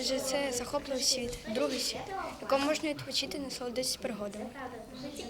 адже це захопливий світ, другий світ, якому можна відпочити насолодитися пригодами.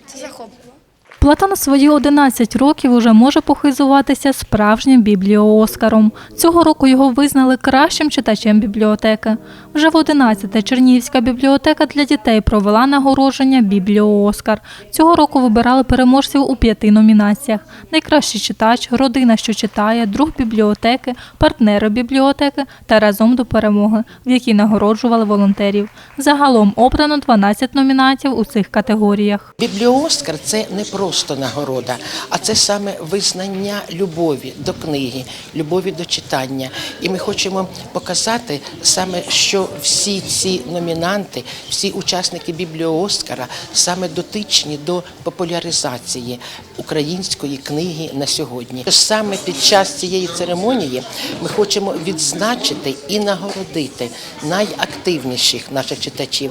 Це захопливо. Платон свої 11 років уже може похизуватися справжнім бібліооскаром. Цього року його визнали кращим читачем бібліотеки. Вже в 11 Чернігівська бібліотека для дітей провела нагородження «Бібліооскар». Цього року вибирали переможців у п'яти номінаціях: найкращий читач, родина, що читає, друг бібліотеки, партнери бібліотеки та разом до перемоги, в якій нагороджували волонтерів. Загалом обрано 12 номінантів у цих категоріях. Бібліоскар це не просто нагорода, а це саме визнання любові до книги, любові до читання. І ми хочемо показати саме, що всі ці номінанти, всі учасники бібліоскара саме дотичні до популяризації української книги на сьогодні. Саме під час цієї церемонії ми хочемо відзначити і нагородити найактивніших наших читачів,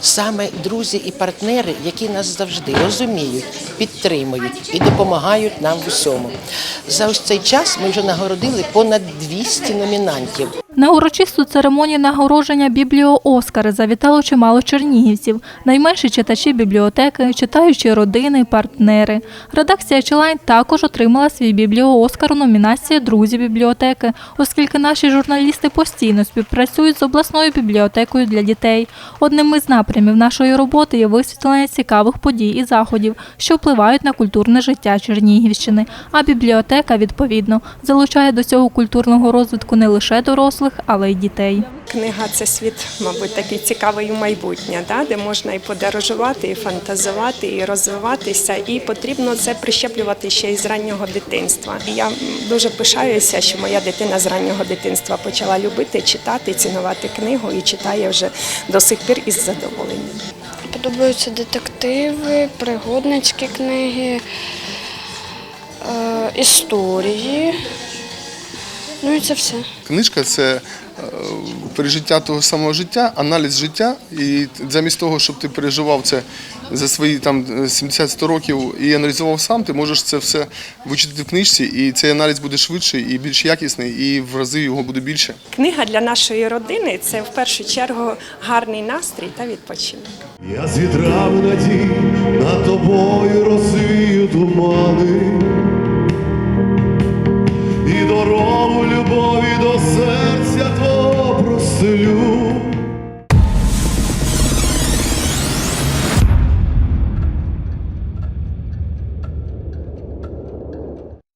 саме друзі і партнери, які нас завжди розуміють, підтримують і допомагають нам в усьому. За ось цей час ми вже нагородили понад 200 номінантів. На урочисту церемонію нагородження бібліооскари завітало чимало чернігівців, найменші читачі бібліотеки, читаючі родини, партнери. Редакція Чилайн також отримала свій бібліооскар у номінації Друзі бібліотеки, оскільки наші журналісти постійно співпрацюють з обласною бібліотекою для дітей. Одним із напрямів нашої роботи є висвітлення цікавих подій і заходів, що впливають на культурне життя Чернігівщини. А бібліотека, відповідно, залучає до цього культурного розвитку не лише дорослих, але й дітей. Книга це світ, мабуть, такий цікавий у майбутнє, да? де можна і подорожувати, і фантазувати, і розвиватися. І потрібно це прищеплювати ще й з раннього дитинства. І Я дуже пишаюся, що моя дитина з раннього дитинства почала любити, читати, цінувати книгу і читає вже до сих пір із задоволенням. Подобаються детективи, пригодницькі книги, е, історії. Ну і це все. Книжка це пережиття того самого життя, аналіз життя. І замість того, щоб ти переживав це за свої там 70-100 років і аналізував сам, ти можеш це все вичитати в книжці, і цей аналіз буде швидший і більш якісний, і в рази його буде більше. Книга для нашої родини це в першу чергу гарний настрій та відпочинок. Я з вітрами надій над тобою розвію тумани